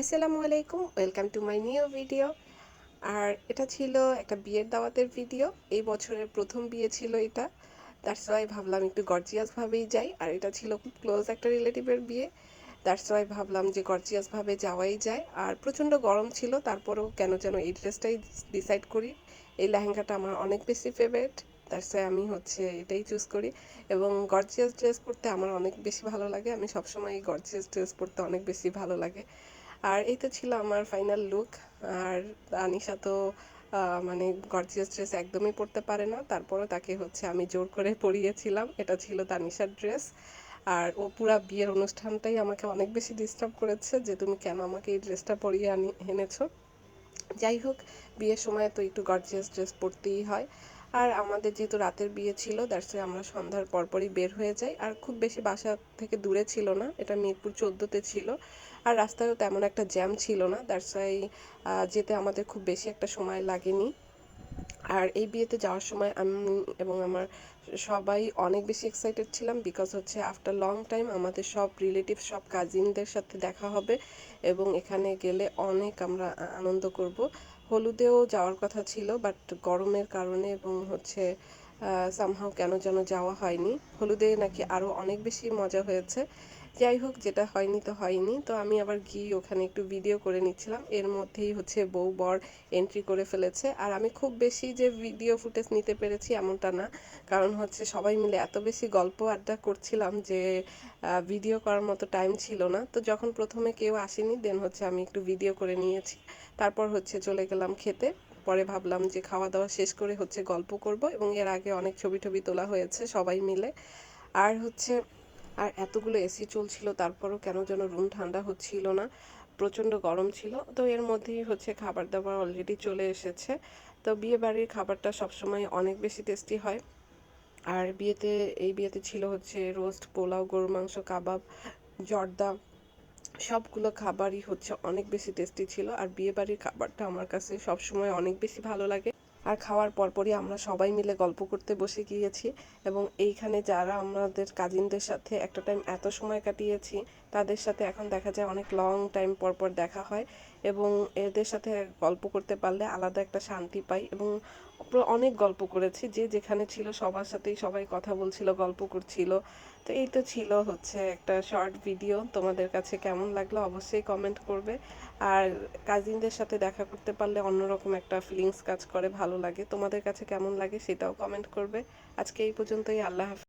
আসসালামু আলাইকুম, welcome to my new video. আর এটা ছিল একটা বিয়ের দাওয়াতের ভিডিও, এই বছরের প্রথম বিয়ে ছিল এটা। দ্যাটস ওয়াই ভাবলাম একটু গর্জিয়াসভাবেই যাই, আর এটা ছিল খুব ক্লোজ একটা রিলেটিভের বিয়ে। দ্যাটস ওয়াই ভাবলাম যে গর্জিয়াসভাবে যাওয়াই যায়। আর প্রচণ্ড গরম ছিল, তারপরেও কেন যেন এই ড্রেসটাই ডিসাইড করি। এই লেহেঙ্গাটা আমার অনেক বেশি ফেভারিট দ্যাটস ওয়াই আমি হচ্ছে এটাই চুজ করি। এবং গর্জিয়াস ড্রেস পরতে আমার অনেক বেশি ভালো লাগে, আমি সবসময় এই গর্জিয়াস ড্রেস পরতে অনেক বেশি ভালো লাগে। আর এই তো ছিল আমার ফাইনাল লুক আর আনিশা তো মানে গর্জিয়াস ড্রেস একদমই পরতে পারে না। তারপরও তাকে হচ্ছে আমি জোর করে পরিয়েছিলাম। এটা ছিল তানিশার ড্রেস আর ও পুরা বিয়ের অনুষ্ঠানটাই আমাকে অনেক বেশি ডিস্টার্ব করেছে যে তুমি কেন আমাকে এই ড্রেসটা পরিয়ে আনি, এনেছো। যাই হোক, বিয়ের সময় তো একটু গর্জিয়াস ড্রেস পরতেই হয়। আর আমাদের যেহেতু রাতের বিয়ে ছিল দ্যাটস আমরা সন্ধ্যার পরপরই বের হয়ে যাই। আর খুব বেশি বাসা থেকে দূরে ছিল না, এটা মিরপুর চোদ্দোতে ছিল। আর রাস্তায়ও তেমন একটা জ্যাম ছিল না দ্যাটস ওয়াই যেতে আমাদের খুব বেশি একটা সময় লাগেনি। আর এই বিয়েতে যাওয়ার সময় আমি এবং আমার সবাই অনেক বেশি এক্সাইটেড ছিলাম বিকজ হচ্ছে আফটার লং টাইম আমাদের সব রিলেটিভ সব কাজিনদের সাথে দেখা হবে এবং এখানে গেলে অনেক আমরা আনন্দ করব। হলুদেও যাওয়ার কথা ছিল বাট গরমের কারণে এবং হচ্ছে সামহাও কেন যেন যাওয়া হয়নি। হলুদে নাকি আরও অনেক বেশি মজা হয়েছে। যাই হোক, যেটা হয়নি তো হয়নি। তো আমি আবার গিয়ে ওখানে একটু ভিডিও করে নিচ্ছিলাম। এর মধ্যেই হচ্ছে বউ বর এন্ট্রি করে ফেলেছে। আর আমি খুব বেশি যে ভিডিও ফুটেজ নিতে পেরেছি এমনটা না। কারণ হচ্ছে সবাই মিলে এত বেশি গল্প আড্ডা করছিলাম যে ভিডিও করার মতো টাইম ছিল না। তো যখন প্রথমে কেউ আসেনি দেন হচ্ছে আমি একটু ভিডিও করে নিয়েছি। তারপর হচ্ছে চলে গেলাম খেতে। পরে ভাবলাম যে খাওয়া দাওয়া শেষ করে হচ্ছে গল্প করব এবং এর আগে অনেক ছবি টবি তোলা হয়েছে সবাই মিলে। আর হচ্ছে আর এতগুলো এসি চলছিল, তারপরও কেন যেন রুম ঠান্ডা হচ্ছিল না, প্রচণ্ড গরম ছিল। তো এর মধ্যেই হচ্ছে খাবার দাবার অলরেডি চলে এসেছে। তো বিয়ে বাড়ির খাবারটা সবসময় অনেক বেশি টেস্টি হয়। আর বিয়েতে, এই বিয়েতে ছিল হচ্ছে রোস্ট পোলাও গরু মাংস, কাবাব, জর্দা, সবগুলো খাবারই হচ্ছে অনেক বেশি টেস্টি ছিল। আর বিয়ে বাড়ির খাবারটা আমার কাছে সবসময় অনেক বেশি ভালো লাগে। আর খাওয়ার পরপরই আমরা সবাই মিলে গল্প করতে বসে গিয়েছি এবং এইখানে যারা আমাদের কাজিনদের সাথে একটা টাইম এত সময় কাটিয়েছি, তাদের সাথে এখন দেখা যায় অনেক লং টাইম পরপর পর দেখা হয়। এবং এদের সাথে গল্প করতে পারলে আলাদা একটা শান্তি পাই এবং অনেক গল্প করেছি। যে যেখানে ছিল সবার সাথেই সবাই কথা বলছিল, গল্প করছিল। তো এই তো ছিল হচ্ছে একটা শর্ট ভিডিও। তোমাদের কাছে কেমন লাগল অবশ্যই কমেন্ট করবে। আর কাজিনদের সাথে দেখা করতে পারলে অন্যরকম একটা ফিলিংস কাজ করে, ভালো লাগে। তোমাদের কাছে কেমন লাগে সেটাও কমেন্ট করবে। আজকে এই পর্যন্তই, আল্লাহ হাফিজ।